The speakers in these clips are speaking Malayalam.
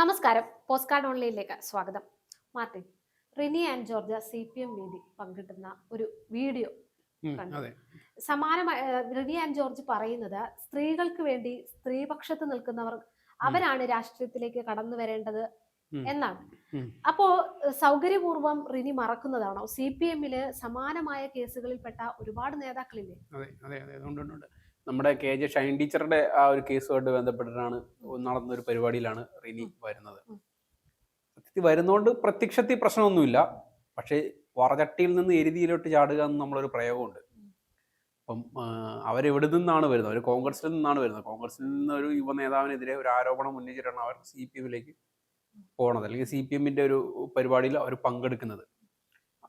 നമസ്കാരം. പോസ്റ്റ് കാർഡ് ഓൺലൈനിലേക്ക് സ്വാഗതം. Martin Rini and George C P M വേദി പങ്കിടുന്ന ഒരു വീഡിയോ സമാനമായ റിനി ആൻഡ് ജോർജ് പറയുന്നത് സ്ത്രീകൾക്ക് വേണ്ടി സ്ത്രീപക്ഷത്ത് നിൽക്കുന്നവർ അവരാണ് രാഷ്ട്രീയത്തിലേക്ക് കടന്നു വരേണ്ടത്. എന്നാണ്. അപ്പോ സൗകര്യപൂർവം സൗകര്യപൂർവം റിനി മറക്കുന്നതാണോ? സി പി എമ്മിൽ സമാനമായ കേസുകളിൽപ്പെട്ട ഒരുപാട് നേതാക്കളില്ലേ? നമ്മുടെ കെ ജെ ഷൈൻ ടീച്ചറുടെ ആ ഒരു കേസുമായിട്ട് ബന്ധപ്പെട്ടിട്ടാണ് നടന്ന ഒരു പരിപാടിയിലാണ് റിനി വരുന്നത്. സത്യത്തിൽ വരുന്നോണ്ട് പ്രത്യക്ഷത്തിൽ പ്രശ്നമൊന്നുമില്ല. പക്ഷേ വറചട്ടിയിൽ നിന്ന് എരുതിയിലോട്ട് ചാടുക എന്ന് നമ്മളൊരു പ്രയോഗമുണ്ട്. അപ്പം അവരെവിടെ നിന്നാണ് വരുന്നത്? അവർ കോൺഗ്രസിൽ നിന്നാണ് വരുന്നത്. കോൺഗ്രസിൽ നിന്ന് ഒരു യുവ നേതാവിനെതിരെ ഒരു ആരോപണം ഉന്നയിച്ചിട്ടാണ് അവർ സി പി എമ്മിലേക്ക് പോണത്. അല്ലെങ്കിൽ സി പി എമ്മിന്റെ ഒരു പരിപാടിയിൽ അവർ പങ്കെടുക്കുന്നത്.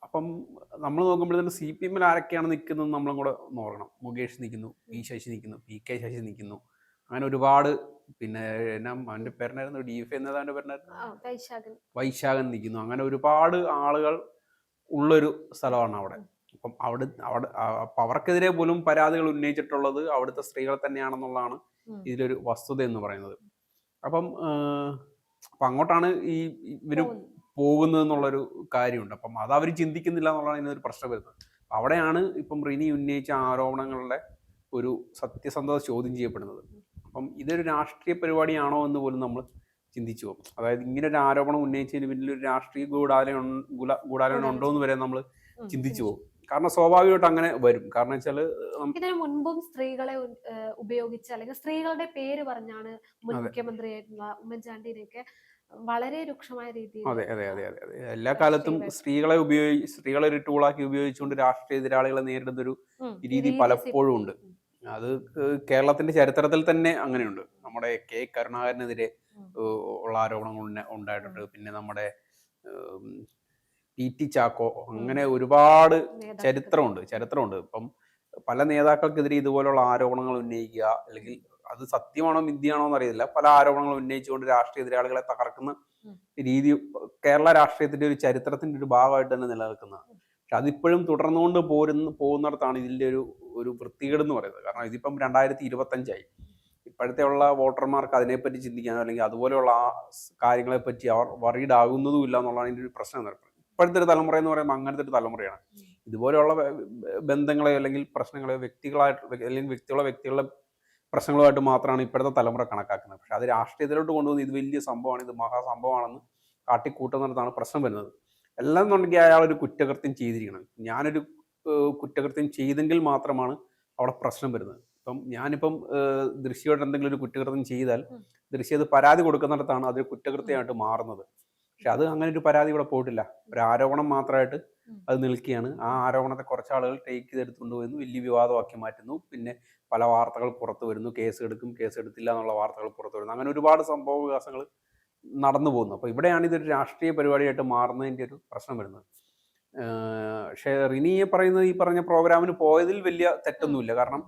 അപ്പം നമ്മൾ നോക്കുമ്പോൾ തന്നെ സി പി എമ്മിൽ ആരൊക്കെയാണ് നിൽക്കുന്നത് നമ്മളും കൂടെ നോക്കണം. മുകേഷ് നിൽക്കുന്നു പി ശശി നിൽക്കുന്നു പി കെ ശശി നിൽക്കുന്നു. അങ്ങനെ ഒരുപാട് പിന്നെ എന്നാ അവന്റെ പേരനായിരുന്നു ഡി എഫ് എന്നതാന്റെ പേരനായിരുന്നു ആ, വൈശാഖൻ. നിൽക്കുന്നു. അങ്ങനെ ഒരുപാട് ആളുകൾ ഉള്ളൊരു സ്ഥലമാണ് അവിടെ. അപ്പം അവിടെ അവിടെ അപ്പം അവർക്കെതിരെ പോലും പരാതികൾ ഉന്നയിച്ചിട്ടുള്ളത് അവിടുത്തെ സ്ത്രീകൾ തന്നെയാണെന്നുള്ളതാണ്. ഇതിലൊരു വസ്തുത എന്ന് പറയുന്നത്. അപ്പം അപ്പം അങ്ങോട്ടാണ് ഈ ഇവർ. പോകുന്നത് എന്നുള്ളൊരു കാര്യമുണ്ട്. അപ്പം അത് അവർ ചിന്തിക്കുന്നില്ല എന്നുള്ളതാണ് ഇതിനൊരു പ്രശ്നം വരുന്നത്. അവിടെയാണ് ഇപ്പം റിനി ഉന്നയിച്ച ആരോപണങ്ങളുടെ ഒരു സത്യസന്ധത ചോദ്യം ചെയ്യപ്പെടുന്നത്. അപ്പം ഇതൊരു രാഷ്ട്രീയ പരിപാടിയാണോ എന്ന് പോലും നമ്മൾ ചിന്തിച്ചു പോകും. അതായത് ഇങ്ങനെ ഒരു ആരോപണം ഉന്നയിച്ചതിന് പിന്നിൽ ഒരു രാഷ്ട്രീയ ഗൂഢാലയം ഗൂഢാലയം ഗൂഢാലോചന ഉണ്ടോ എന്ന് വരെ നമ്മൾ ചിന്തിച്ചു പോകും. കാരണം സ്വാഭാവികമായിട്ട് അങ്ങനെ വരും. കാരണം വെച്ചാൽ ഇതിനു മുൻപും സ്ത്രീകളെ ഉപയോഗിച്ച് അല്ലെങ്കിൽ സ്ത്രീകളുടെ പേര് പറഞ്ഞാണ് മുൻ. മുഖ്യമന്ത്രിയായിട്ടുള്ള ഉമ്മൻചാണ്ടിനെയൊക്കെ വളരെ രൂക്ഷമായ രീതിയിൽ അതെ അതെ അതെ അതെ എല്ലാ കാലത്തും സ്ത്രീകളെ ഉപയോഗിച്ച് സ്ത്രീകളെ ഒരു ടൂളാക്കി ഉപയോഗിച്ചുകൊണ്ട് രാഷ്ട്രീയ എതിരാളികളെ നേരിടുന്ന ഒരു രീതി പലപ്പോഴും ഉണ്ട്. അത് കേരളത്തിന്റെ ചരിത്രത്തിൽ തന്നെ അങ്ങനെയുണ്ട്. നമ്മുടെ കെ കരുണാകരനെതിരെ ഉള്ള ആരോപണങ്ങൾ ഉണ്ടായിട്ടുണ്ട്. പിന്നെ നമ്മുടെ പി ടി ചാക്കോ അങ്ങനെ ഒരുപാട്. ചരിത്രമുണ്ട് ചരിത്രമുണ്ട്. ഇപ്പം പല നേതാക്കൾക്കെതിരെ ഇതുപോലുള്ള ആരോപണങ്ങൾ ഉന്നയിക്കുക അല്ലെങ്കിൽ അത് സത്യമാണോ മിഥ്യയാണോ എന്നറിയില്ല പല ആരോപണങ്ങളും ഉന്നയിച്ചുകൊണ്ട് രാഷ്ട്രീയ എതിരാളികളെ തകർക്കുന്ന രീതി കേരള രാഷ്ട്രീയത്തിന്റെ ഒരു ചരിത്രത്തിന്റെ ഒരു ഭാഗമായിട്ട് തന്നെ നിലനിൽക്കുന്നതാണ് പക്ഷെ അതിപ്പോഴും തുടർന്നുകൊണ്ട് പോരുന്ന പോകുന്നിടത്താണ് ഇതിന്റെ ഒരു ഒരു വൃത്തികേട് എന്ന് പറയുന്നത്. കാരണം ഇതിപ്പം രണ്ടായിരത്തി ഇരുപത്തഞ്ചായി ഇപ്പോഴത്തെ ഉള്ള വോട്ടർമാർക്ക് അതിനെപ്പറ്റി ചിന്തിക്കാനോ അല്ലെങ്കിൽ അതുപോലെയുള്ള ആ കാര്യങ്ങളെപ്പറ്റി കാര്യങ്ങളെ പറ്റി അവർ വറീഡ് ആകുന്നതും ഇല്ല എന്നുള്ളതാണ് ഇതിന്റെ ഒരു പ്രശ്നം എന്ന് പറയുന്നത്. ഇപ്പോഴത്തെ ഒരു തലമുറ എന്ന് പറയുമ്പോൾ അങ്ങനത്തെ ഒരു തലമുറയാണ്. ഇതുപോലെയുള്ള ബ- ബ- ബന്ധങ്ങളെ അല്ലെങ്കിൽ പ്രശ്നങ്ങളെ വ്യക്തികളായിട്ട് അല്ലെങ്കിൽ വ്യക്തികളോ വ്യക്തികളുടെ പ്രശ്നങ്ങളുമായിട്ട് മാത്രമാണ് ഇപ്പോഴത്തെ തലമുറ കണക്കാക്കുന്നത്. പക്ഷേ അത് രാഷ്ട്രീയത്തിലോട്ട് കൊണ്ടുവന്ന് ഇത് വലിയ സംഭവമാണ് ഇത് മഹാസംഭവമാണെന്ന് കാട്ടിക്കൂട്ടുന്നിടത്താണ് പ്രശ്നം വരുന്നത്. എല്ലാം എന്നുണ്ടെങ്കിൽ അയാൾ ഒരു കുറ്റകൃത്യം ചെയ്തിരിക്കണം. ഞാനൊരു കുറ്റകൃത്യം ചെയ്തെങ്കിൽ മാത്രമാണ് അവിടെ പ്രശ്നം വരുന്നത്. ഇപ്പം ഞാനിപ്പം ദൃശ്യമായിട്ട് എന്തെങ്കിലും ഒരു കുറ്റകൃത്യം ചെയ്താൽ ദൃശ്യം അത് പരാതി കൊടുക്കുന്നിടത്താണ് അതൊരു കുറ്റകൃത്യമായിട്ട് മാറുന്നത്. പക്ഷെ അത് അങ്ങനെ ഒരു പരാതി ഇവിടെ പോയിട്ടില്ല. ഒരു ആരോപണം മാത്രമായിട്ട് അത് നിൽക്കുകയാണ്. ആ ആരോപണത്തെ കുറച്ച് ആളുകൾ ടേക്ക് ചെയ്തെടുത്തുകൊണ്ട് പോയിരുന്നു. വലിയ വിവാദമാക്കി മാറ്റുന്നു. പിന്നെ പല വാർത്തകൾ പുറത്തു വരുന്നു. കേസ് എടുക്കും കേസ് എടുത്തില്ല എന്നുള്ള വാർത്തകൾ പുറത്തു വരുന്നു. അങ്ങനെ ഒരുപാട് സംഭവ വികാസങ്ങൾ നടന്നു പോകുന്നു. അപ്പോൾ ഇവിടെയാണ് ഇതൊരു രാഷ്ട്രീയ പരിപാടിയായിട്ട് മാറുന്നതിന്റെ ഒരു പ്രശ്നം വരുന്നത്. പക്ഷേ റിനിയെ പറയുന്നത് ഈ പറഞ്ഞ പ്രോഗ്രാമിന് പോയതിൽ വലിയ തെറ്റൊന്നുമില്ല. കാരണം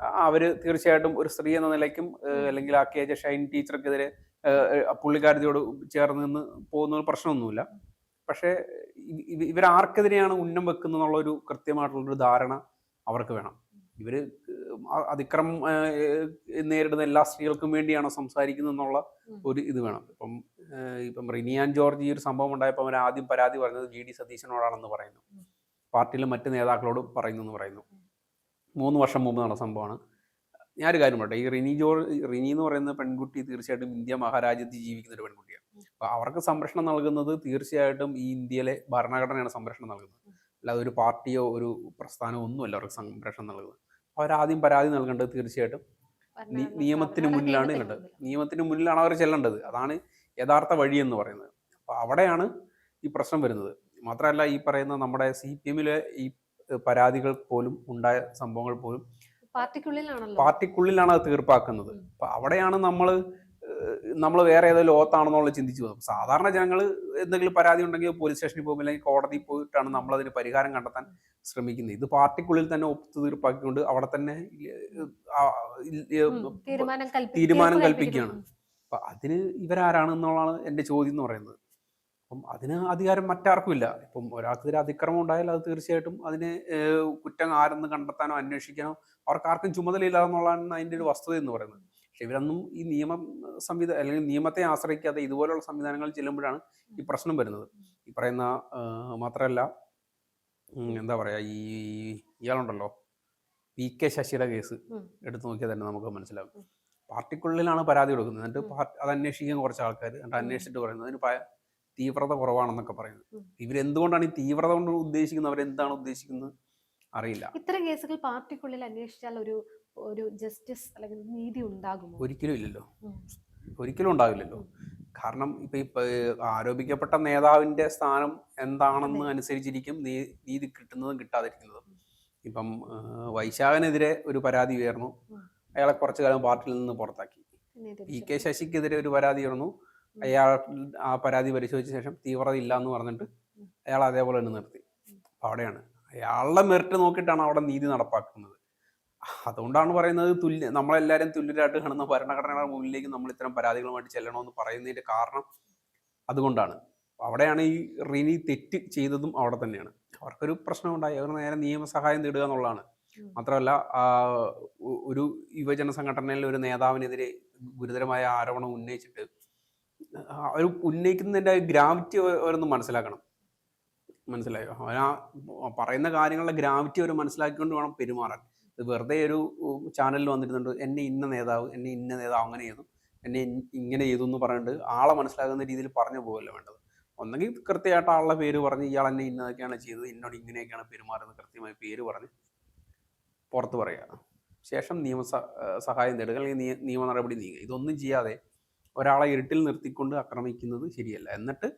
അവർ അവർ തീർച്ചയായിട്ടും ഒരു സ്ത്രീ എന്ന നിലയ്ക്കും അല്ലെങ്കിൽ ആ കെ ജെ ഷൈൻ ടീച്ചർക്കെതിരെ പുള്ളിക്കാരത്തിയോട് ചേർന്ന് നിന്ന് പോകുന്ന പ്രശ്നമൊന്നുമില്ല. പക്ഷേ ഇവരാർക്കെതിരെയാണ് ഉന്നം വെക്കുന്നത് എന്നുള്ളൊരു കൃത്യമായിട്ടുള്ളൊരു ധാരണ അവർക്ക് വേണം. ഇവർ അതിക്രമം നേരിടുന്ന എല്ലാ സ്ത്രീകൾക്കും വേണ്ടിയാണോ സംസാരിക്കുന്നത് എന്നുള്ള ഒരു ഇത് വേണം. ഇപ്പം ഇപ്പം റിനിയാൻ ജോർജ് ഈ ഒരു സംഭവം ഉണ്ടായപ്പോൾ അവർ ആദ്യം പരാതി പറഞ്ഞത് ജി ഡി. സതീശനോടാണെന്ന് പറയുന്നു. പാർട്ടിയിലെ മറ്റ് നേതാക്കളോട് പറയുന്നു. എന്ന് പറയുന്നു മൂന്ന് വർഷം മുമ്പ് നടന്ന സംഭവമാണ്. ഞാനൊരു കാര്യം പറയട്ടെ. ഈ റിനി ജോർ റിനി എന്ന് പറയുന്ന പെൺകുട്ടി തീർച്ചയായിട്ടും ഇന്ത്യ മഹാരാജ്യത്ത് ജീവിക്കുന്ന ഒരു പെൺകുട്ടിയാണ്. അപ്പൊ അവർക്ക് സംരക്ഷണം നൽകുന്നത് തീർച്ചയായിട്ടും ഈ ഇന്ത്യയിലെ ഭരണഘടനയാണ് സംരക്ഷണം നൽകുന്നത്. അല്ലാതെ ഒരു പാർട്ടിയോ ഒരു പ്രസ്ഥാനമോ ഒന്നുമല്ല അവർക്ക് സംരക്ഷണം നൽകുന്നത്. അവരാദ്യം പരാതി നൽകേണ്ടത് തീർച്ചയായിട്ടും നിയമത്തിന് മുന്നിലാണ് കണ്ടത്. നിയമത്തിന് മുന്നിലാണ് അവർ ചെല്ലേണ്ടത്. അതാണ് യഥാർത്ഥ വഴി എന്ന് പറയുന്നത്. അപ്പോൾ അവിടെയാണ് ഈ പ്രശ്നം വരുന്നത്. മാത്രമല്ല ഈ പറയുന്ന നമ്മുടെ സി പി എമ്മിലെ ഈ പരാതികൾ പോലും ഉണ്ടായ സംഭവങ്ങൾ പോലും പാർട്ടിക്കുള്ളിലാണ് അത് തീർപ്പാക്കുന്നത്. അപ്പൊ അവിടെയാണ് നമ്മൾ നമ്മൾ വേറെ ഏതോ ലോകത്താണെന്നുള്ള ചിന്തിച്ചു പോകുന്നത് സാധാരണ ജനങ്ങൾ എന്തെങ്കിലും പരാതി ഉണ്ടെങ്കിൽ പോലീസ് സ്റ്റേഷനിൽ പോകും അല്ലെങ്കിൽ കോടതിയിൽ പോയിട്ടാണ് നമ്മൾ അതിന് പരിഹാരം കണ്ടെത്താൻ ശ്രമിക്കുന്നത് ഇത് പാർട്ടിക്കുള്ളിൽ തന്നെ ഒത്തു തീർപ്പാക്കിക്കൊണ്ട് അവിടെ തന്നെ. തീരുമാനം കൽപ്പിക്കുകയാണ്. അപ്പൊ അതിന് ഇവരാരാണെന്നുള്ളതാണ് എന്റെ ചോദ്യം എന്ന് പറയുന്നത് അപ്പം അതിന് അധികാരം മറ്റാർക്കുമില്ല. ഇപ്പം ഒരാൾക്കെതിരെ അതിക്രമം ഉണ്ടായാൽ അത് തീർച്ചയായിട്ടും അതിനെ കുറ്റം ആരെന്ന് കണ്ടെത്താനോ അന്വേഷിക്കാനോ അവർക്ക് ആർക്കും ചുമതലയില്ല എന്നുള്ളതാണ് അതിന്റെ ഒരു വസ്തുത എന്ന് പറയുന്നത്. പക്ഷെ ഇവരൊന്നും ഈ നിയമ സംവിധാനം അല്ലെങ്കിൽ നിയമത്തെ ആശ്രയിക്കാതെ ഇതുപോലുള്ള സംവിധാനങ്ങൾ ചെല്ലുമ്പോഴാണ് ഈ പ്രശ്നം വരുന്നത്. ഈ പറയുന്ന മാത്രമല്ല എന്താ പറയുക ഈ ഇയാളുണ്ടല്ലോ പി കെ ശശിയുടെ കേസ്. എടുത്തു നോക്കിയാൽ തന്നെ നമുക്ക് മനസ്സിലാകും. പാർട്ടിക്കുള്ളിലാണ് പരാതി കൊടുക്കുന്നത്. എന്നിട്ട് അത് അന്വേഷിക്കാൻ കുറച്ച് ആൾക്കാർ എന്നിട്ട്. അന്വേഷിച്ചിട്ട് പറയുന്നത്. അതിന് തീവ്രത കുറവാണെന്നൊക്കെ പറയുന്നത്. ഇവരെന്തുകൊണ്ടാണ് ഈ തീവ്രത കൊണ്ട് ഉദ്ദേശിക്കുന്നത്? അവരെന്താണ് ഉദ്ദേശിക്കുന്നത്? അറിയില്ല. ഇത്തരം കേസുകൾ പാർട്ടിക്കുള്ളിൽ അന്വേഷിച്ചാൽ ഒരു ഒരു ജസ്റ്റിസ് അല്ലെങ്കിൽ നീതി ഉണ്ടാകുമോ? ഒരിക്കലും ഇല്ലല്ലോ. ഒരിക്കലും ഉണ്ടാവില്ലല്ലോ. കാരണം ഇപ്പൊ ഇപ്പൊ ആരോപിക്കപ്പെട്ട നേതാവിന്റെ സ്ഥാനം എന്താണെന്ന് അനുസരിച്ചിരിക്കും നീതി കിട്ടുന്നതും കിട്ടാതിരിക്കുന്നതും. ഇപ്പം വൈശാഖനെതിരെ ഒരു പരാതി ഉയർന്നു. അയാളെ കുറച്ചു കാലം പാർട്ടിയിൽ നിന്ന് പുറത്താക്കി. പി കെ ശശിക്കെതിരെ ഒരു പരാതി ഉയർന്നു. അയാൾ ആ പരാതി പരിശോധിച്ച ശേഷം തീവ്രത ഇല്ല എന്ന് പറഞ്ഞിട്ട്. അയാൾ അതേപോലെ തന്നെ നിർത്തി. അപ്പൊ അവിടെയാണ്. അയാളുടെ മെറിറ്റ് നോക്കിയിട്ടാണ് അവിടെ നീതി നടപ്പാക്കുന്നത്. അതുകൊണ്ടാണ് പറയുന്നത് തുല്യ നമ്മളെല്ലാവരും തുല്യരായിട്ട് കാണുന്ന ഭരണഘടനയുടെ മുന്നിലേക്ക് നമ്മൾ ഇത്തരം പരാതികളുമായിട്ട് ചെല്ലണമെന്ന് പറയുന്നതിന്റെ കാരണം അതുകൊണ്ടാണ്. അവിടെയാണ് ഈ റിനി തെറ്റ് ചെയ്തതും അവിടെ തന്നെയാണ്. അവർക്കൊരു പ്രശ്നമുണ്ടായി. അവർ നേരെ നിയമസഹായം തേടുക എന്നുള്ളതാണ്. മാത്രമല്ല ആ, ഒരു യുവജന സംഘടനയിലെ ഒരു നേതാവിനെതിരെ ഗുരുതരമായ ആരോപണം ഉന്നയിച്ചിട്ട് അവർ ഉന്നയിക്കുന്നതിന്റെ ഗ്രാവിറ്റി അവരൊന്ന് മനസ്സിലാക്കണം. മനസ്സിലായോ? ആ പറയുന്ന കാര്യങ്ങളുടെ ഗ്രാവിറ്റി അവർ മനസ്സിലാക്കിക്കൊണ്ട് വേണം പെരുമാറാൻ. ഇത് വെറുതെ ഒരു ചാനലിൽ വന്നിരുന്നുണ്ട് എന്നെ ഇന്ന നേതാവ് എന്നെ ഇന്ന നേതാവ് അങ്ങനെ ചെയ്തു എന്നെ ഇങ്ങനെ ചെയ്തു എന്ന് പറഞ്ഞിട്ട് ആളെ മനസ്സിലാകുന്ന രീതിയിൽ പറഞ്ഞു പോകല്ല വേണ്ടത്. ഒന്നെങ്കിൽ കൃത്യമായിട്ട് ആളുടെ പേര് പറഞ്ഞ് ഇയാൾ എന്നെ ഇന്നതൊക്കെയാണ് ചെയ്തത് എന്നോട് ഇങ്ങനെയൊക്കെയാണ് പെരുമാറുന്നത് കൃത്യമായി പേര് പറഞ്ഞ് പുറത്ത് പറയുക. ശേഷം നിയമ സഹായം തേടുക അല്ലെങ്കിൽ നിയ- നിയമ നടപടി നീങ്ങുക. ഇതൊന്നും ചെയ്യാതെ ഒരാളെ ഇരുട്ടിൽ നിർത്തിക്കൊണ്ട് ആക്രമിക്കുന്നത് ശരിയല്ല. എന്നിട്ട്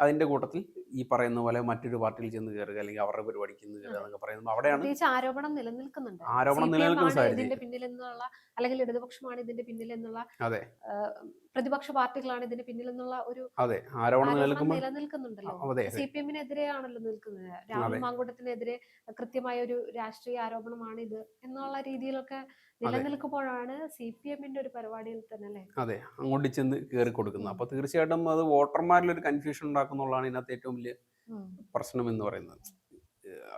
അതിന്റെ കൂട്ടത്തിൽ ഈ പറയുന്ന പോലെ മറ്റൊരു പാർട്ടിയിൽ ചെന്ന് കയറുക അല്ലെങ്കിൽ അവരുടെ പരിപാടിക്ക് ചെന്ന് കയറുക എന്നൊക്കെ അവിടെയാണ് ആരോപണം നിലനിൽക്കുന്നുണ്ട്. ആരോപണം നിലനിൽക്കുന്ന സാഹചര്യം. ഇതിന്റെ പിന്നിൽ എന്നുള്ള അല്ലെങ്കിൽ ഇടതുപക്ഷമാണ് ഇതിന്റെ പിന്നിൽ എന്നുള്ള അതെ. പ്രതിപക്ഷ പാർട്ടികളാണ് ഇതിന്റെ പിന്നിൽ എന്നുള്ള ഒരു അതെ ആരോപണം നിലനിൽക്കുന്നുണ്ടല്ലോ. സി പി എമ്മിനെതിരെയാണല്ലോ നിൽക്കുന്നത്. രാഹുൽ. മാങ്കൂട്ടത്തിനെതിരെ കൃത്യമായ ഒരു രാഷ്ട്രീയ ആരോപണമാണ് ഇത് എന്നുള്ള രീതിയിലൊക്കെ നിലനിൽക്കുമ്പോഴാണ് സി പി എമ്മിന്റെ ഒരു പരിപാടിയിൽ തന്നെ അല്ലേ അതെ അങ്ങോട്ട് ചെന്ന് കയറി കൊടുക്കുന്നത് അപ്പോൾ തീർച്ചയായിട്ടും അത് വോട്ടർമാരിൽ ഒരു കൺഫ്യൂഷൻ ഉണ്ടാക്കുന്നുള്ളതാണ് ഇതിനകത്ത് ഏറ്റവും വലിയ പ്രശ്നം എന്ന് പറയുന്നത്.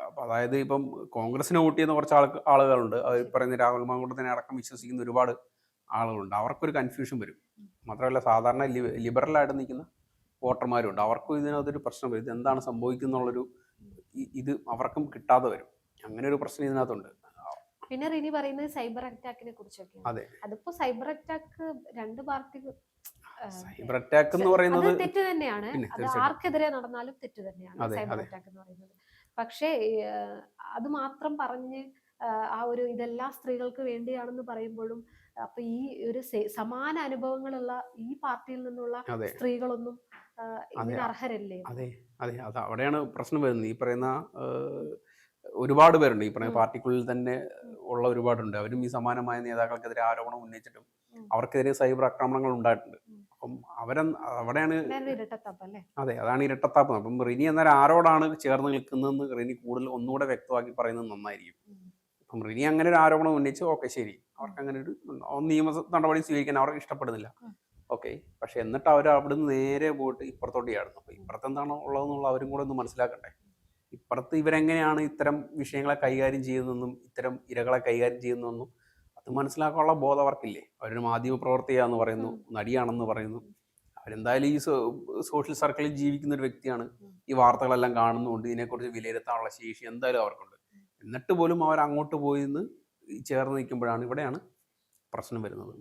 അപ്പൊ അതായത് ഇപ്പം കോൺഗ്രസിനെ വോട്ട് ചെയ്യുന്ന കുറച്ച് ആൾ ആളുകളുണ്ട്. അവർ പറയുന്ന രാഹുൽ മാങ്കൂട്ടത്തിനെ അടക്കം വിശ്വസിക്കുന്ന ഒരുപാട് ആളുകളുണ്ട്. അവർക്കൊരു കൺഫ്യൂഷൻ വരും. മാത്രമല്ല സാധാരണ ലിബറൽ ആയിട്ട് നിൽക്കുന്ന വോട്ടർമാരുണ്ട്. അവർക്കും ഇതിനകത്തൊരു പ്രശ്നം വരും. എന്താണ് സംഭവിക്കുന്നുള്ളൊരു ഇത് അവർക്കും കിട്ടാതെ വരും. അങ്ങനെ ഒരു പ്രശ്നം ഇതിനകത്തുണ്ട്. പിന്നെ റിനി പറയുന്നത് സൈബർ അറ്റാക്കിനെ കുറിച്ചൊക്കെ അതെ. അതിപ്പോ സൈബർ അറ്റാക്ക് രണ്ട് പാർട്ടി സൈബർ അറ്റാക്ക് എന്ന് പറയുന്നത് തെറ്റ് തന്നെയാണ്. അത് ആർക്കെതിരെ നടന്നാലും തെറ്റ് തന്നെയാണ് സൈബർ അറ്റാക്ക് എന്ന് പറയുന്നത്. പക്ഷേ അത് മാത്രം പറഞ്ഞ് ആ ഒരു ഇതെല്ലാ സ്ത്രീകൾക്ക് വേണ്ടിയാണെന്ന് പറയുമ്പോഴും അപ്പൊ ഈ ഒരു സമാന അനുഭവങ്ങളുള്ള ഈ പാർട്ടിയിൽ നിന്നുള്ള സ്ത്രീകളൊന്നും ഇതിന്. അർഹരല്ലേ അതെ അതെ. അത് അവിടെയാണ് പ്രശ്നം വരുന്നത്. ഈ പറയുന്ന ഒരുപാട് പേരുണ്ട്. ഈ പറയുന്ന പാർട്ടിക്കുള്ളിൽ തന്നെ ഉള്ള ഒരുപാടുണ്ട്. അവരും ഈ സമാനമായ നേതാക്കൾക്കെതിരെ ആരോപണം ഉന്നയിച്ചിട്ടും അവർക്കെതിരെ സൈബർ ആക്രമണങ്ങൾ ഉണ്ടായിട്ടുണ്ട്. അപ്പം അവരെ അവിടെയാണ് അതെ അതാണ് ഇരട്ടത്താപ്പ്. അപ്പം റിനി എന്നാൽ ആരോടാണ് ചേർന്ന് നിൽക്കുന്നതെന്ന് റിനി കൂടുതൽ ഒന്നുകൂടെ വ്യക്തമാക്കി പറയുന്നത് നന്നായിരിക്കും. അപ്പം റിനി അങ്ങനെ ഒരു ആരോപണം ഉന്നയിച്ച് ഓക്കെ ശരി. അവർക്ക് അങ്ങനെ ഒരു നിയമ നടപടി സ്വീകരിക്കാൻ അവർക്ക് ഇഷ്ടപ്പെടുന്നില്ല. ഓക്കെ പക്ഷെ എന്നിട്ട് അവർ അവിടെ നിന്ന് നേരെ പോയിട്ട് ഇപ്പുറത്തോട്ട് ചാടുന്നു. അപ്പോൾ ഇപ്പുറത്ത് എന്താണോ ഉള്ളതെന്നുള്ള അവരും കൂടെ ഒന്ന് മനസ്സിലാക്കണ്ടേ ഇപ്പുറത്ത് ഇവരെങ്ങനെയാണ് ഇത്തരം വിഷയങ്ങളെ കൈകാര്യം ചെയ്യുന്നതെന്നും ഇത്തരം ഇരകളെ കൈകാര്യം ചെയ്യുന്നതെന്നും അത് മനസ്സിലാക്കാനുള്ള ബോധം അവർക്കില്ലേ അവരൊരു മാധ്യമ പ്രവർത്തിയാന്ന് പറയുന്നു നടിയാണെന്ന് പറയുന്നു. അവരെന്തായാലും ഈ സോഷ്യൽ സർക്കിളിൽ ജീവിക്കുന്ന ഒരു വ്യക്തിയാണ്. ഈ വാർത്തകളെല്ലാം കാണുന്നുണ്ട്. ഇതിനെക്കുറിച്ച് വിലയിരുത്താനുള്ള ശേഷി എന്തായാലും അവർക്കുണ്ട്. എന്നിട്ട് പോലും അവർ അങ്ങോട്ട് പോയി നിന്ന് ചേർന്ന് നിൽക്കുമ്പോഴാണ് ഇവിടെയാണ് പ്രശ്നം വരുന്നത്.